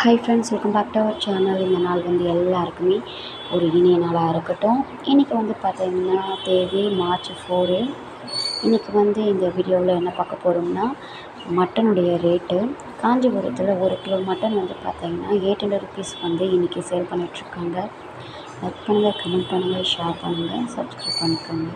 Hi friends welcome back to our channel இந்த நாள் வந்து எல்லாருக்குமே ஒரு இனிய நாளாக இருக்கட்டும். இன்றைக்கி வந்து பார்த்தீங்கன்னா தேதி மார்ச் ஃபோரு இன்றைக்கி வந்து இந்த வீடியோவில் என்ன பார்க்க போகிறோம்னா மட்டனுடைய ரேட்டு காஞ்சிபுரத்தில் ஒரு கிலோ மட்டன் வந்து பார்த்தீங்கன்னா எயிட் ஹண்ட்ரட் ருபீஸ் வந்து இன்றைக்கி சேல் பண்ணிகிட்ருக்காங்க லைக் பண்ணுங்கள் கமெண்ட் பண்ணுங்கள் ஷேர் பண்ணுங்கள் சப்ஸ்கிரைப் பண்ணிக்கோங்க.